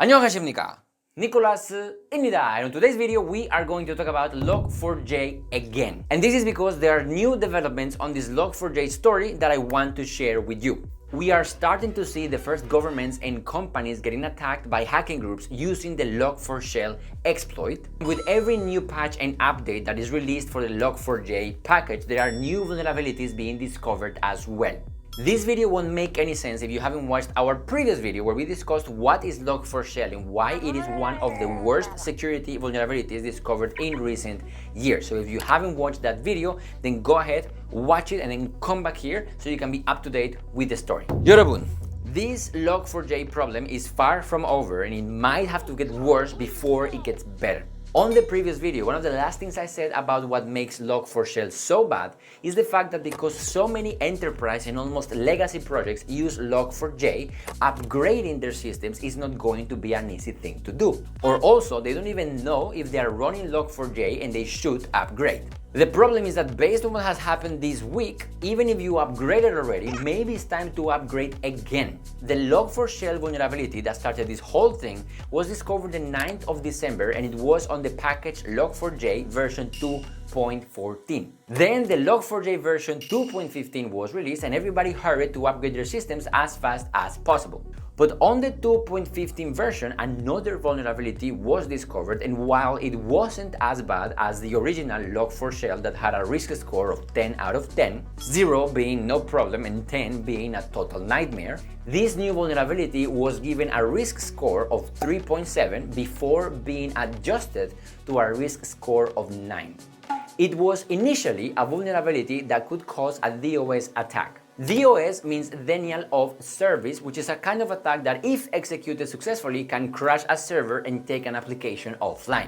안녕하십니까 Nicolas입니다 and in today's video we are going to talk about Log4j again and this is because there are new developments on this Log4j story that I want to share with you. We are starting to see the first governments and companies getting attacked by hacking groups using the Log4Shell exploit. With every new patch and update that is released for the Log4j package, there are new vulnerabilities being discovered as well. This video won't make any sense if you haven't watched our previous video where we discussed what is Log4Shell and why it is one of the worst security vulnerabilities discovered in recent years. So if you haven't watched that video, then go ahead, watch it, and then come back here so you can be up to date with the story. Yorobun, this Log4j problem is far from over and it might have to get worse before it gets better. On the previous video, one of the last things I said about what makes Log4Shell so bad is the fact that because so many enterprise and almost legacy projects use Log4j, upgrading their systems is not going to be an easy thing to do. Or also, they don't even know if they are running Log4j and they should upgrade. The problem is that based on what has happened this week, even if you upgraded already, maybe it's time to upgrade again. The Log4Shell vulnerability that started this whole thing was discovered the 9th of December and it was on the package Log4j version 2.14. Then the Log4j version 2.15 was released and everybody hurried to upgrade their systems as fast as possible. But on the 2.15 version, another vulnerability was discovered, and while it wasn't as bad as the original Log4Shell that had a risk score of 10 out of 10, 0 being no problem and 10 being a total nightmare, this new vulnerability was given a risk score of 3.7 before being adjusted to a risk score of 9. It was initially a vulnerability that could cause a DOS attack. DOS means denial of service, which is a kind of attack that, if executed successfully, can crash a server and take an application offline.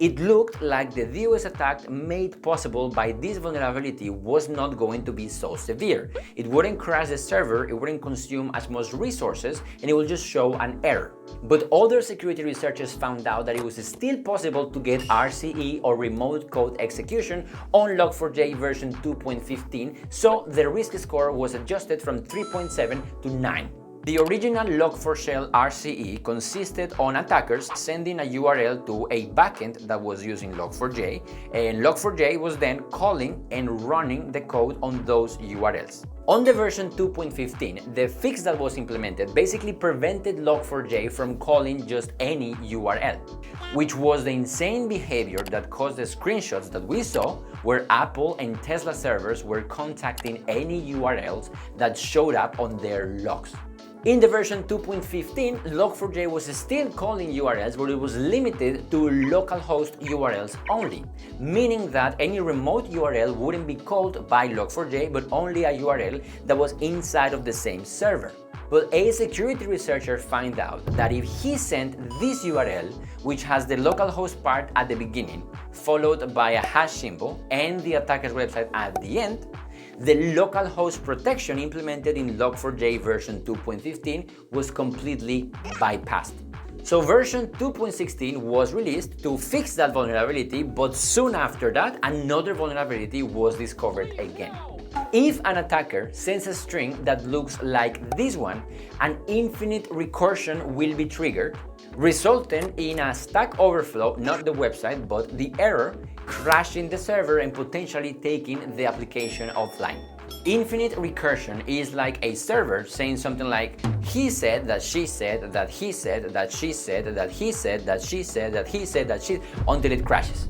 It looked like the DOS attack made possible by this vulnerability was not going to be so severe. It wouldn't crash the server, it wouldn't consume as much resources, and it will just show an error. But other security researchers found out that it was still possible to get RCE or remote code execution on Log4j version 2.15, so the risk score was adjusted from 3.7 to 9. The original Log4Shell RCE consisted on attackers sending a URL to a backend that was using Log4j, and Log4j was then calling and running the code on those URLs. On the version 2.15, the fix that was implemented basically prevented Log4j from calling just any URL, which was the insane behavior that caused the screenshots that we saw where Apple and Tesla servers were contacting any URLs that showed up on their logs. In the version 2.15, Log4j was still calling URLs, but it was limited to localhost URLs only, meaning that any remote URL wouldn't be called by Log4j, but only a URL that was inside of the same server. But a security researcher found out that if he sent this URL, which has the localhost part at the beginning, followed by a hash symbol and the attacker's website at the end, the localhost protection implemented in Log4j version 2.15 was completely bypassed. So version 2.16 was released to fix that vulnerability, but soon after that, another vulnerability was discovered again. If an attacker sends a string that looks like this one, an infinite recursion will be triggered, resulting in a stack overflow, not the website, but the error, crashing the server and potentially taking the application offline. Infinite recursion is like a server saying something like, he said that she said that he said that she said that he said that she said that he said that she, until it crashes.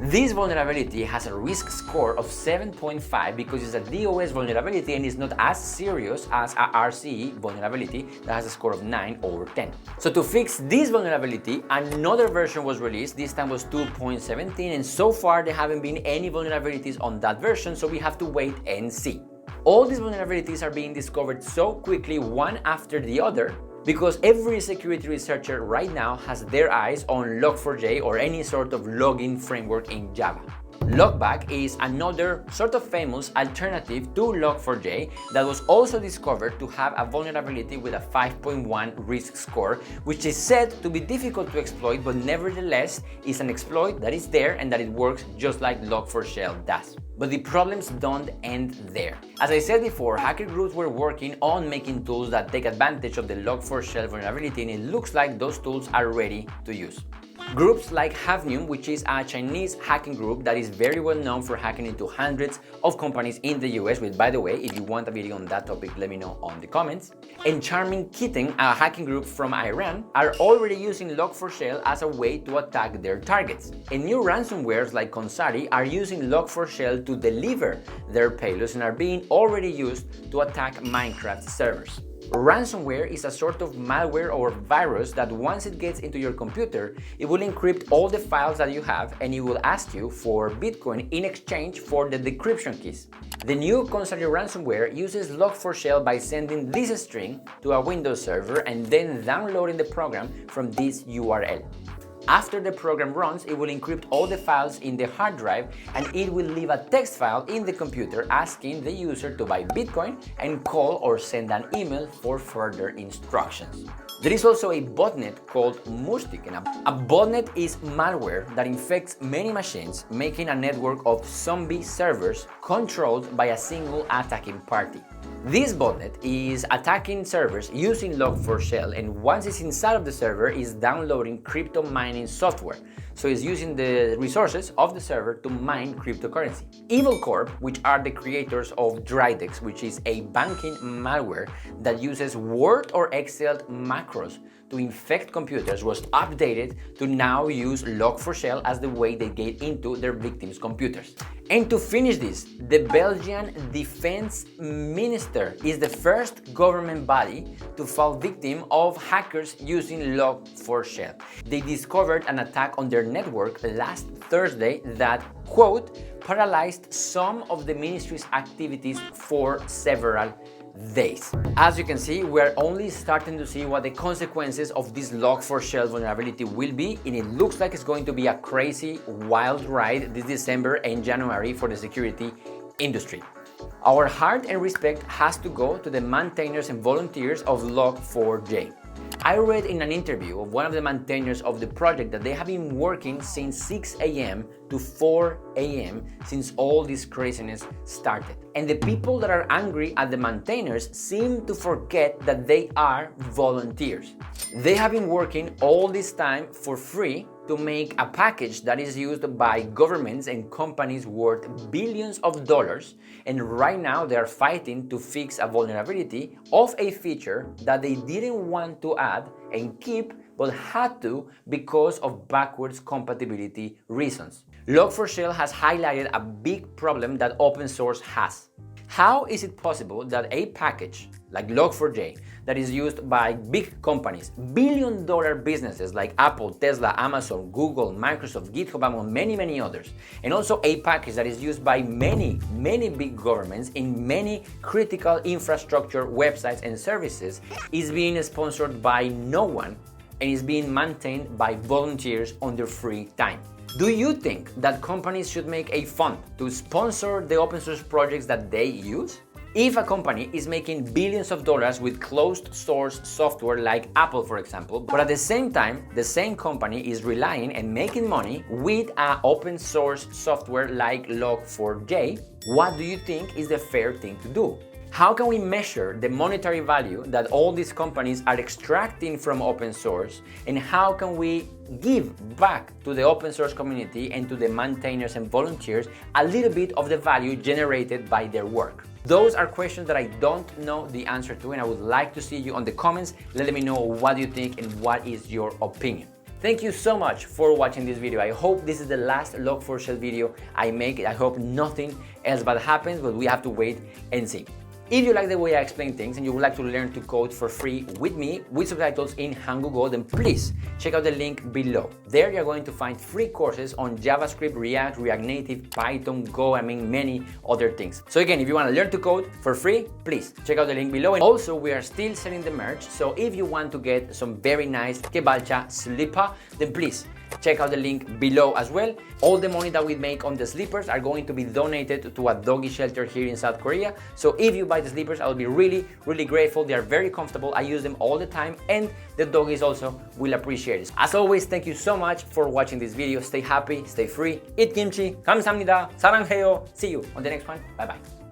This vulnerability has a risk score of 7.5 because it's a DOS vulnerability and is not as serious as a RCE vulnerability that has a score of 9 over 10. So to fix this vulnerability, another version was released, this time was 2.17 and so far there haven't been any vulnerabilities on that version so we have to wait and see. All these vulnerabilities are being discovered so quickly one after the other because every security researcher right now has their eyes on Log4j or any sort of logging framework in Java. Logback is another sort of famous alternative to Log4j that was also discovered to have a vulnerability with a 5.1 risk score, which is said to be difficult to exploit, but nevertheless is an exploit that is there and that it works just like Log4Shell does. But the problems don't end there. As I said before, hacker groups were working on making tools that take advantage of the Log4Shell vulnerability and it looks like those tools are ready to use. Groups like Havnium, which is a Chinese hacking group that is very well known for hacking into hundreds of companies in the US, which by the way, if you want a video on that topic, let me know on the comments. And Charming Kitten, a hacking group from Iran, are already using Log4Shell as a way to attack their targets. And new ransomwares like Consari are using Log4Shell to deliver their payloads and are being already used to attack Minecraft servers. Ransomware is a sort of malware or virus that once it gets into your computer, it will encrypt all the files that you have and it will ask you for Bitcoin in exchange for the decryption keys. The new Consari ransomware uses Log4Shell by sending this string to a Windows server and then downloading the program from this URL. After the program runs, it will encrypt all the files in the hard drive and it will leave a text file in the computer asking the user to buy Bitcoin and call or send an email for further instructions. There is also a botnet called Mushtik. And a botnet is malware that infects many machines, making a network of zombie servers controlled by a single attacking party. This botnet is attacking servers using Log4Shell and once it's inside of the server is downloading crypto mining software. So it's using the resources of the server to mine cryptocurrency. Evil Corp, which are the creators of Dridex, which is a banking malware that uses Word or Excel macros to infect computers was updated to now use Log4Shell as the way they get into their victims' computers. And to finish this, the Belgian Defense Minister is the first government body to fall victim of hackers using Log4Shell. They discovered an attack on their network last Thursday that, quote, paralyzed some of the ministry's activities for several days. As you can see, we're only starting to see what the consequences of this Log4Shell vulnerability will be, and it looks like it's going to be a crazy, wild ride this December and January for the security industry. Our heart and respect has to go to the maintainers and volunteers of Log4j. I read in an interview of one of the maintainers of the project that they have been working since 6 a.m. to 4 a.m. since all this craziness started. And the people that are angry at the maintainers seem to forget that they are volunteers. They have been working all this time for free to make a package that is used by governments and companies worth billions of dollars. And right now they are fighting to fix a vulnerability of a feature that they didn't want to add and keep but had to because of backwards compatibility reasons. Log4Shell has highlighted a big problem that open source has. How is it possible that a package like Log4j that is used by big companies, billion dollar businesses like Apple, Tesla, Amazon, Google, Microsoft, GitHub, among many, many others, and also a package that is used by many, many big governments in many critical infrastructure websites and services, is being sponsored by no one and is being maintained by volunteers on their free time. Do you think that companies should make a fund to sponsor the open source projects that they use? If a company is making billions of dollars with closed source software like Apple, for example, but at the same time, the same company is relying and making money with an open source software like Log4j, what do you think is the fair thing to do? How can we measure the monetary value that all these companies are extracting from open source and how can we give back to the open source community and to the maintainers and volunteers a little bit of the value generated by their work? Those are questions that I don't know the answer to and I would like to see you on the comments. Let me know what you think and what is your opinion. Thank you so much for watching this video. I hope this is the last Log4Shell video I make. I hope nothing else bad happens, but we have to wait and see. If you like the way I explain things and you would like to learn to code for free with me with subtitles in Hangugo, then please check out the link below. There you're going to find free courses on JavaScript, React, React Native, Python, Go, I mean many other things. So again, if you want to learn to code for free, please check out the link below. And also we are still selling the merch, so if you want to get some very nice Kebalcha slipper, then please check out the link below as well. All the money that we make on the sleepers are going to be donated to a doggy shelter here in South Korea. So if you buy the sleepers, I will be really, really grateful. They are very comfortable. I use them all the time and the doggies also will appreciate it. As always, thank you so much for watching this video. Stay happy, stay free, eat kimchi, 감사합니다, 사랑해요. See you on the next one. Bye bye.